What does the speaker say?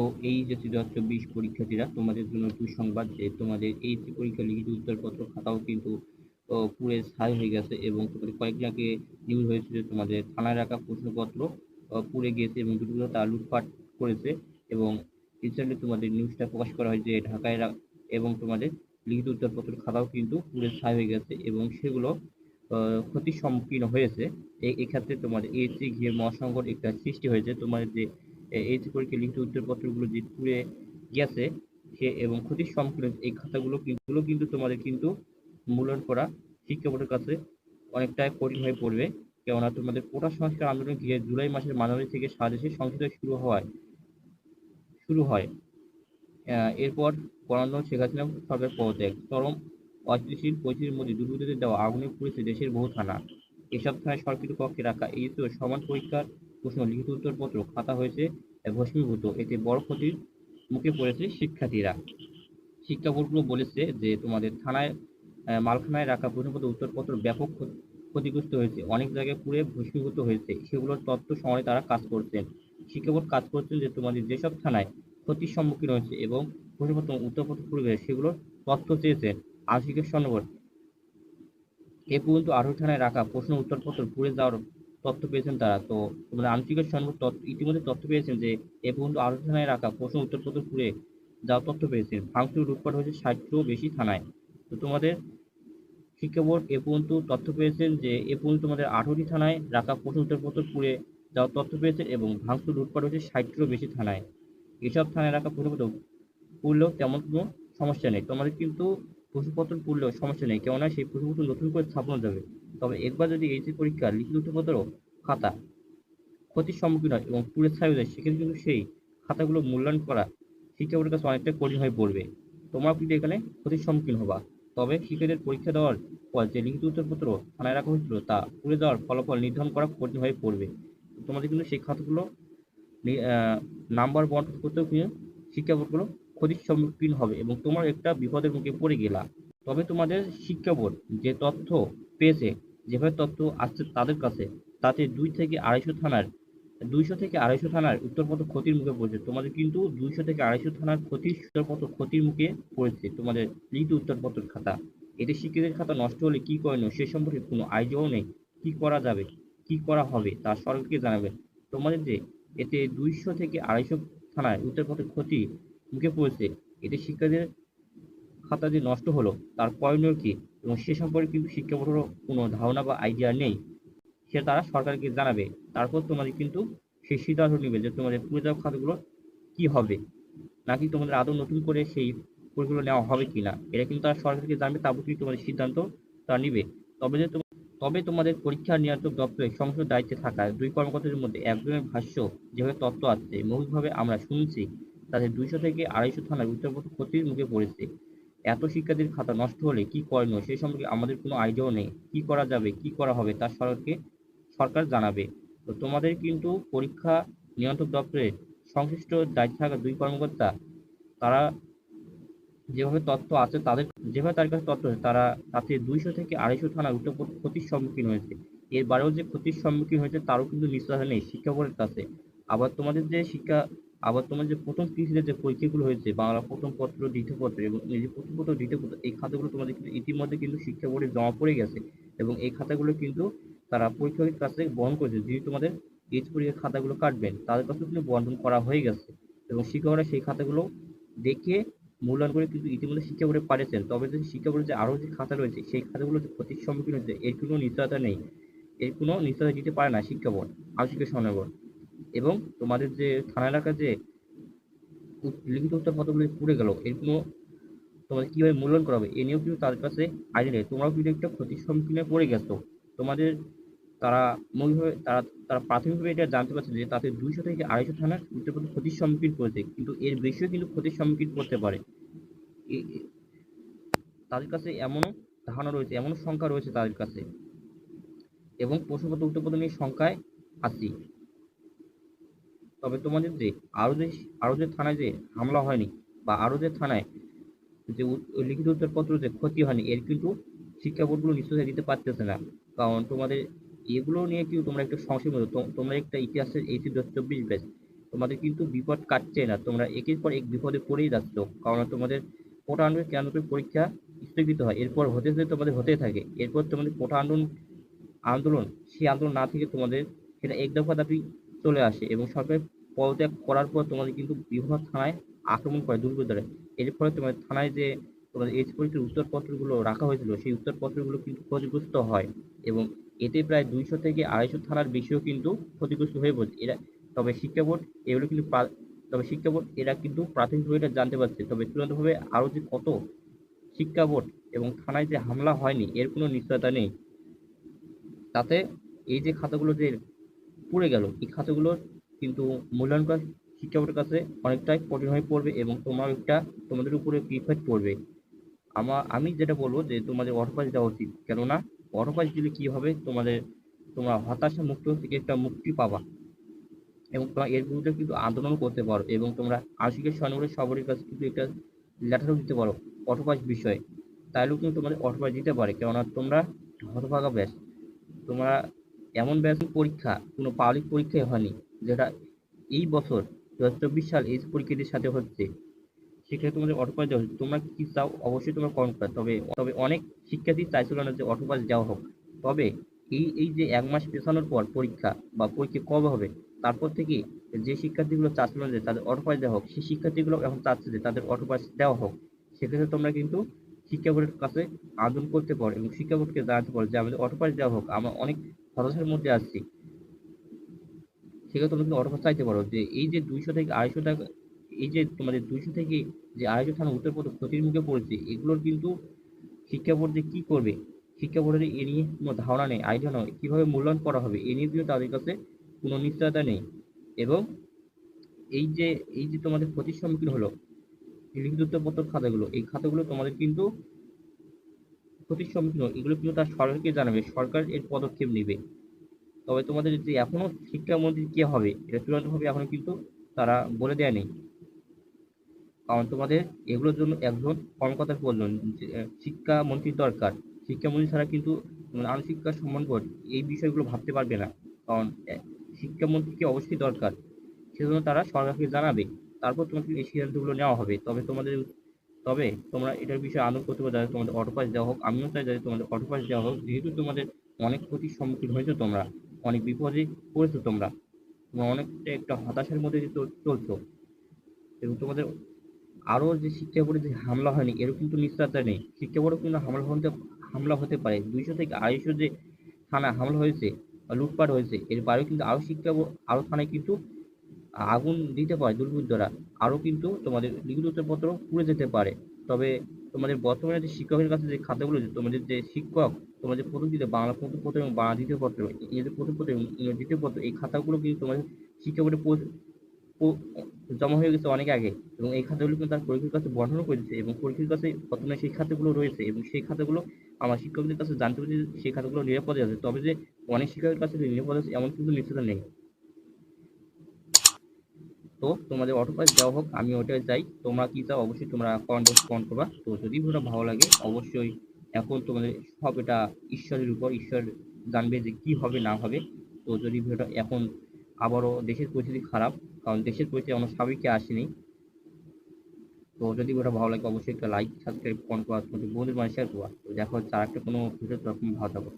তো এই যে চব্বিশ পরীক্ষার্থীরা, তোমাদের জন্য দুঃসংবাদ যে তোমাদের এই পরীক্ষা লিখিত উত্তরপত্র খাতাও কিন্তু পুরো ছাই হয়ে গেছে এবং তোমাদের কয়েকদিন আগে নিউজ হয়েছে যে তোমাদের থানায় রাখা প্রশ্নপত্র পুড়ে গিয়েছে এবং দুটো তারা লুটপাট করেছে এবং রিসেন্টলি তোমাদের নিউজটা প্রকাশ করা হয় যে ঢাকায় এবং তোমাদের লিখিত উত্তরপত্র খাতাও কিন্তু পুরো ছাই হয়ে গেছে এবং সেগুলো ক্ষতির সম্মুখীন হয়েছে। এই এক্ষেত্রে তোমাদের এইচসি ঘিরে মহাসংকট একটা সৃষ্টি হয়েছে, তোমাদের যে এইচসি পরীক্ষা লিখিত উত্তরপত্রগুলো যে পুড়ে গেছে, সে এবং ক্ষতির সম্মুখীন এই খাতাগুলো কিন্তু কিন্তু তোমাদের কিন্তু মূল্যায়ন করা শিক্ষা বোর্ডের কাছে অনেকটাই কঠিন হয়ে পড়বে। কেননা তোমাদের কোটা সংস্কার আন্দোলন ঘিরে জুলাই মাসের মাঝামাঝি থেকে সারা দেশে সংসদে শুরু হওয়ায় শুরু হয়। এরপর গণান্দোলন শেখ হাসিনা সরকার পদত্যাগ। চরম অস্থিতিশীল পরিস্থিতির মধ্যে দুর্বৃত্তদের দেওয়া আগুনে পুড়েছে দেশের বহু থানা। এসব থানায় সরকারি কক্ষে রাখা এই তো সমান পরীক্ষার প্রশ্ন লিখিত উত্তরপত্র খাতা হয়েছে ভস্মীভূত। এতে বড় ক্ষতির মুখে পড়েছে শিক্ষার্থীরা। শিক্ষা বোর্ডগুলো বলেছে যে, তোমাদের থানায় মালখানায় রাখা প্রশ্নপত্র উত্তরপত্র ব্যাপক ক্ষতি- ক্ষতিগ্রস্ত হয়েছে। অনেক জায়গায় পুড়ে ভস্মীভূত হয়েছে। সেগুলোর তথ্য সংগ্রহে তারা কাজ করছেন। শিক্ষা বোর্ড কাজ করছেন যে, তোমাদের যেসব থানায় ক্ষতির সম্মুখীন হয়েছে এবং প্রশ্নপত্র উত্তরপত্র গেছে সেগুলোর তথ্য চেয়েছেন আশিকের স্বর্ণবোর্ড এ পর্যন্ত আঠারো থানায় রাখা প্রশ্ন উত্তরপত্র পুড়ে যাওয়ার তথ্য পেয়েছেন তারা। তো আঞ্চলিকের স্বর্ণবোর্ড তথ্য, ইতিমধ্যে তথ্য পেয়েছেন যে এ পর্যন্ত আঠারো থানায় রাখা প্রশ্ন উত্তরপত্র পুড়ে যাওয়ার তথ্য পেয়েছেন। ভাঙচুর লুটপাট হয়েছে ষাটটিরও বেশি থানায়। তো তোমাদের শিক্ষা বোর্ড এ পর্যন্ত তথ্য পেয়েছেন যে এ পর্যন্ত তোমাদের আঠারোটি থানায় রাখা প্রশ্ন উত্তরপত্র পুড়ে যাওয়ার তথ্য পেয়েছেন এবং ভাঙচুর লুটপাট হয়েছে ষাটটিরও বেশি থানায়। এসব থানায় রাখা প্রশ্নপত্র পুড়লেও তেমন কোনো সমস্যা নেই। তোমাদের কিন্তু প্রশ্নপত্র পড়লেও সমস্যা নেই, কেননা সেই প্রশ্নপত্র নতুন করে ছাপানো যাবে। তবে একবার যদি এইচএসসি পরীক্ষা, লিখিত উত্তরপত্র খাতা ক্ষতির সম্মুখীন হয় এবং পুড়ে ছাই হয়ে যায় সেক্ষেত্রে কিন্তু সেই খাতাগুলো মূল্যায়ন করা শিক্ষা বোর্ডের কাছে অনেকটা কঠিন হয়ে পড়বে। তোমরা কিন্তু এখানে ক্ষতির সম্মুখীন হবা। তবে শিক্ষকদের পরীক্ষা দেওয়ার পর যে লিখিত উত্তরপত্র থানায় রাখা হয়েছিল, তা পুড়ে যাওয়ার ফলাফল নির্ধারণ করা কঠিন হয়ে পড়বে। তোমাদের কিন্তু সেই খাতাগুলো নাম্বার বন্টন করতেও কিন্তু শিক্ষা বোর্ডগুলো ক্ষতির সম্মুখীন হবে এবং তোমার একটা বিপদের মুখে পড়ে গেলা। তবে তোমাদের শিক্ষা বোর্ড যে তথ্য পেয়েছে, যেভাবে তথ্য আসছে তাদের কাছে, তাতে দুই থেকে আড়াইশো থানার, দুইশো থেকে আড়াইশো থানার উত্তরপত্র ক্ষতির মুখে পড়েছে। তোমাদের কিন্তু দুইশো থেকে আড়াইশো থানার ক্ষতির উত্তরপত্র ক্ষতির মুখে পড়েছে। তোমাদের লিখিত উত্তরপত্র খাতা। এতে শিক্ষিতের খাতা নষ্ট হলে কি করণীয় সে সম্পর্কে কোনো আইডিয়াও নেই। কি করা যাবে? কি করা হবে? তা সরকারকে জানাবে। তোমাদের যে এতে দুইশো থেকে আড়াইশো থানায় উত্তরপত্র ক্ষতি মুখে পড়েছে। এতে শিক্ষার্থীদের খাতা যে নষ্ট হলো, তার করণীয় কি? এবং সে সম্পর্কে কিন্তু শিক্ষা বোর্ডেরও কোনো ধারণা বা আইডিয়া নেই? সে তারা সরকারকে জানাবে। তারপর তোমাদের কিন্তু সেই সিদ্ধান্ত নেবে যে তোমাদের পুরো যাওয়া খাতাগুলো কি হবে? নাকি তোমাদের আদৌ নতুন করে সেই পরীক্ষাগুলো নেওয়া হবে কিনা? এটা কিন্তু তারা সরকারকে জানবে, তারপর কিন্তু তোমাদের সিদ্ধান্ত তারা নিবে। তবে যে তবে তোমাদের পরীক্ষা নিয়ন্ত্রক দপ্তরে সংসদ দায়িত্বে থাকা দুই কর্মকর্তাদের মধ্যে একজনের ভাষ্য, যেভাবে তথ্য আছে, মৌখিকভাবে আমরা শুনছি। তাদের দুইশো থেকে আড়াইশো থানার উত্তরপত্র ক্ষতির মুখে পড়েছে। এত শিক্ষার্থীর খাতা নষ্ট হলে কি করণীয়? সেই সম্পর্কে আমাদের কোনো আইডিয়াও নেই। কি করা যাবে? কি করা হবে? তা সরকারকে, সরকার জানাবে। তো তোমাদের কিন্তু পরীক্ষা নিয়ন্ত্রক দপ্তরের সংশ্লিষ্ট দায়িত্বে থাকা দুই কর্মকর্তা, তারা যেভাবে তথ্য আছে, তাদের, যেভাবে তার কাছে তথ্য আছে, তারা তাতে দুইশো থেকে আড়াইশো থানার উত্তরপত্র ক্ষতির সম্মুখীন হয়েছে। এর বারেও যে ক্ষতির সম্মুখীন হয়েছে, তারও কিন্তু নিশ্চয়তা নেই। শিক্ষা বোর্ডের কাছে। আবার তোমাদের যে শিক্ষা আবার তোমার যে প্রথম কৃষিতে যে পরীক্ষাগুলো হয়েছে, বাংলা প্রথম পত্র, দ্বিতীয় পত্র এবং এই যে প্রথম পত্র, দ্বিতীয় পত্র, এই খাতাগুলো তোমাদের কিন্তু ইতিমধ্যে কিন্তু শিক্ষা বোর্ডে জমা পড়ে গেছে এবং এই খাতাগুলো কিন্তু তারা পরীক্ষকের কাছ থেকে বহন করেছে। যিনি তোমাদের এইচ পরীক্ষার খাতাগুলো কাটবেন, তাদের কাছে কিন্তু বন্টন করা হয়ে গেছে এবং শিক্ষকরা সেই খাতাগুলো দেখে মূল্যায়ন করে কিন্তু ইতিমধ্যে শিক্ষা বোর্ডে পাঠিয়েছেন। তবে যে শিক্ষা বোর্ডে যে আরও যে খাতা রয়েছে, সেই খাতাগুলো যে ক্ষতির সম্মুখীন হয়েছে, এর কোনো নিশ্চয়তা নেই। এর কোনো নিশ্চয়তা দিতে পারে না শিক্ষা বোর্ড, আবাসিক সমন্বয় বোর্ড এবং তোমাদের যে থানা এলাকার যে উত- উত্তর উত্তরপত্রগুলো পুড়ে গেল এর কোনো তোমাদের কীভাবে মূল্যায়ন করা হবে, এ নিয়েও কিন্তু তাদের কাছে আইডিয়া নেই। তোমরাও কিন্তু একটা ক্ষতির সম্মুখীনে পড়ে গেছো। তোমাদের তারা মৌলিকভাবে, তারা তারা প্রাথমিকভাবে এটা জানতে পারছে যে তাতে দুইশো থেকে আড়াইশো থানার উত্তরপত্র ক্ষতির সম্মুখীন করেছে কিন্তু এর বেশিও কিন্তু ক্ষতির সম্মুখীন করতে পারে। তাদের কাছে এমনও ধারণা রয়েছে এমন সংখ্যা রয়েছে তাদের কাছে। এবং প্রশ্নপত্র উত্তরপত্র নিয়ে সংখ্যায় আছি। তবে তোমাদের যে আরও যে আরও যে থানায় যে হামলা হয়নি বা আরও যে থানায় যে লিখিত উত্তরপত্র যে ক্ষতি হয়নি, এর কিন্তু শিক্ষা বোর্ডগুলো নিশ্চয়তা দিতে পারতেছে না। কারণ তোমাদের এগুলো নিয়ে কিন্তু তোমরা একটু সংশয় মতো তোমরা একটা ইতিহাসের এইচি দু চব্বিশ ব্যাচ, তোমাদের কিন্তু বিপদ কাটছে না। তোমরা একের পর এক বিপদে পড়েই যাচ্ছ। কারণ তোমাদের কোটা আন্দোলন কেন্দ্র করে পরীক্ষা স্থগিত হয়? এরপর হতে হতে তোমাদের হতে থাকে। এরপর তোমাদের কোটা আন্দোলন আন্দোলন, সেই আন্দোলন না থেকে তোমাদের সেটা এক দফা দাবি চলে আসে এবং সরকার পদত্যাগ করার পর তোমাদের কিন্তু বিভিন্ন থানায় আক্রমণ করে দুর্বৃত্তরা। এর ফলে তোমাদের থানায় যে তোমাদের এইচ পরীক্ষার উত্তরপত্রগুলো রাখা হয়েছিল, সেই উত্তরপত্রগুলো কিন্তু ক্ষতিগ্রস্ত হয় এবং এতে প্রায় দুইশো থেকে আড়াইশো থানার বেশিও কিন্তু ক্ষতিগ্রস্ত হয়ে পড়ছে এরা, তবে শিক্ষা বোর্ড এগুলো কিন্তু তবে শিক্ষা বোর্ড এরা কিন্তু প্রাথমিকভাবে এটা জানতে পারছে। তবে চূড়ান্তভাবে আরও যে কত শিক্ষা বোর্ড এবং থানায় যে হামলা হয়নি, এর কোনো নিশ্চয়তা নেই। তাতে এই যে খাতাগুলো যে পুড়ে গেল। এই খাতাগুলোর কিন্তু মূল্যায়ন করা শিক্ষা বোর্ডের কাছে অনেকটাই কঠিন হয়ে পড়বে এবং তোমার একটা তোমাদের উপরে ইফেক্ট পড়বে। আমার আমি যেটা বলব যে তোমাদের অটোপাস দেওয়া উচিত। কেননা অটোপাস দিলে কি হবে? তোমাদের, তোমরা হতাশা মুক্ত থেকে একটা মুক্তি পাবা। এবং তোমরা এর বিরুদ্ধে কিন্তু আন্দোলন করতে পারো এবং তোমরা আশিকের স্বর্ণগুলো সবারই কাছে কিন্তু একটা লেটারও দিতে পারো অটোপাস বিষয়ে। তাইলেও কিন্তু তোমাদের অটোপাস দিতে পারে। কেননা তোমরা হতভাগা ব্যাস। তোমরা এমন ব্যাস পরীক্ষা, কোনো পাবলিক পরীক্ষাই হয়নি, যেটা এই বছর দু হাজার চব্বিশ সাল এই পরীক্ষাটির সাথে হচ্ছে। সেক্ষেত্রে তোমাদের অটোপাস দেওয়া হচ্ছে তোমরা কি চাও অবশ্যই তোমরা কমেন্ট করো। তবে তবে অনেক শিক্ষার্থী চাইছিল না যে অটোপাস দেওয়া হোক। তবে এই এই যে এক মাস পেছানোর পর পরীক্ষা বা পরীক্ষা কবে হবে, তারপর থেকে যে শিক্ষার্থীগুলো চাচ্ছিল না যে তাদের অটোপাস দেওয়া হোক, সেই শিক্ষার্থীগুলো এখন চাচ্ছে যে তাদের অটোপাস দেওয়া হোক। সেক্ষেত্রে তোমরা কিন্তু শিক্ষা বোর্ডের কাছে আবেদন করতে পারো এবং শিক্ষা বোর্ডকে জানাতে পারো যে আমাদের অটোপাস দেওয়া হোক। আমরা অনেক হতাশার মধ্যে আসছি সেক্ষেত্রে তোমরা কিন্তু অটোপাস চাইতে পারো যে, এই যে দুইশো থেকে আড়াইশো টাকা, এই যে তোমাদের দুইশো থেকে যে আড়াইশো থানা উত্তরপত্র ক্ষতির মুখে পড়েছে, এগুলোর কিন্তু শিক্ষা বোর্ড যে কী করবে? শিক্ষা বোর্ডের এ নিয়ে কোনো ধারণা নেই আইডিয়া নয়। কীভাবে মূল্যায়ন করা হবে, এ নিয়ে কিন্তু তাদের কাছে কোনো নিশ্চয়তা নেই। এবং এই যে এই যে তোমাদের ক্ষতির সম্মুখীন হলো লিখিত উত্তরপত্র খাতাগুলো, এই খাতাগুলো তোমাদের কিন্তু ক্ষতির সম্মুখীন এগুলো কিন্তু তার সরকারকে জানাবে, সরকার এর পদক্ষেপ নেবে। তবে তোমাদের যে এখনও শিক্ষামন্ত্রী কে হবে, এটা চূড়ান্তভাবে এখনও কিন্তু তারা বলে দেয়া নেই। কারণ তোমাদের এগুলোর জন্য একজন কর্মকর্তার প্রয়োজন শিক্ষামন্ত্রীর দরকার। শিক্ষামন্ত্রী ছাড়া কিন্তু আরও শিক্ষা সম্মান বোর্ড এই বিষয়গুলো ভাবতে পারবে না। কারণ শিক্ষামন্ত্রীকে অবশ্যই দরকার। সেজন্য তারা সরকারকে জানাবে। তারপর তোমাদের এই সিদ্ধান্তগুলো নেওয়া হবে। তবে তোমাদের তবে তোমরা এটার বিষয়ে আন্দোলন করতে পারো, যাতে তোমাদের অটোপাস দেওয়া হোক। আমিও চাই যাতে তোমাদের অটোপাস দেওয়া হোক। যেহেতু তোমাদের অনেক ক্ষতির সম্মুখীন হয়েছো তোমরা, অনেক বিপদে পড়েছো তোমরা তোমরা অনেকটা একটা হতাশার মধ্যে চলছো। এবং তোমাদের আরও যে শিক্ষা বোর্ডে যে হামলা হয়নি, এরও কিন্তু নিশ্চয়তা নেই। শিক্ষা বোর্ডে কিন্তু হামলা হতে হামলা হতে পারে। দুইশো থেকে আড়াইশো যে থানা হামলা হয়েছে লুটপাট হয়েছে, এর বাইরেও কিন্তু আরও শিক্ষা আরও থানায় কিন্তু আগুন দিতে পারে, দুর্বৃত্তরা, আরও কিন্তু তোমাদের লিখিত উত্তরপত্র পুড়ে যেতে পারে। তবে তোমাদের বর্তমানে যে শিক্ষকের কাছে যে খাতাগুলো তোমাদের যে শিক্ষক, তোমাদের প্রথম দিতে বাংলা প্রথম পত্র এবং বাংলা দ্বিতীয় পত্র ইংরেজি প্রথম পত্র এবং ইংরেজি দ্বিতীয় পত্র এই খাতাগুলো কিন্তু তোমাদের শিক্ষা বোর্ডে জমা হয়ে গেছে অনেক আগে এবং এই খাতাগুলো কিন্তু তার পরীক্ষার কাছে বর্ণনা করে দিচ্ছে এবং পরীক্ষার কাছে বর্তমানে সেই খাতাগুলো রয়েছে এবং সেই খাতাগুলো আমার শিক্ষকদের কাছে জানতে পেরেছি সেই খাতাগুলো নিরাপদে আছে। তবে যে অনেক শিক্ষকের কাছে নিরাপদ আছে, এমন কিন্তু নিশ্চয়তা নেই। তো তোমাদের অটোপাস দেওয়া হোক, আমি ওটাই চাই তোমরা কি চাও, অবশ্যই তোমরা কমেন্ট বক্সে কমেন্ট করবা। তো যদি ভিডিওটা ভালো লাগে, অবশ্যই এখন তোমাদের সব এটা ঈশ্বরের উপর, ঈশ্বর জানবে যে কি হবে, না হবে। তো যদি ভিডিওটা এখন আবারও দেশের পরিস্থিতি খারাপ, কারণ দেশের পরিস্থিতি এখনও স্বাভাবিকে আসেনি। তো যদি ভিডিওটা ভালো লাগে, অবশ্যই একটা লাইক সাবস্ক্রাইব কমেন্ট করা তোমাদের বন্ধুদের মানে শেয়ার করবা। তো দেখো আর একটা কোনো ভিডিও তখন ভালো থাকো।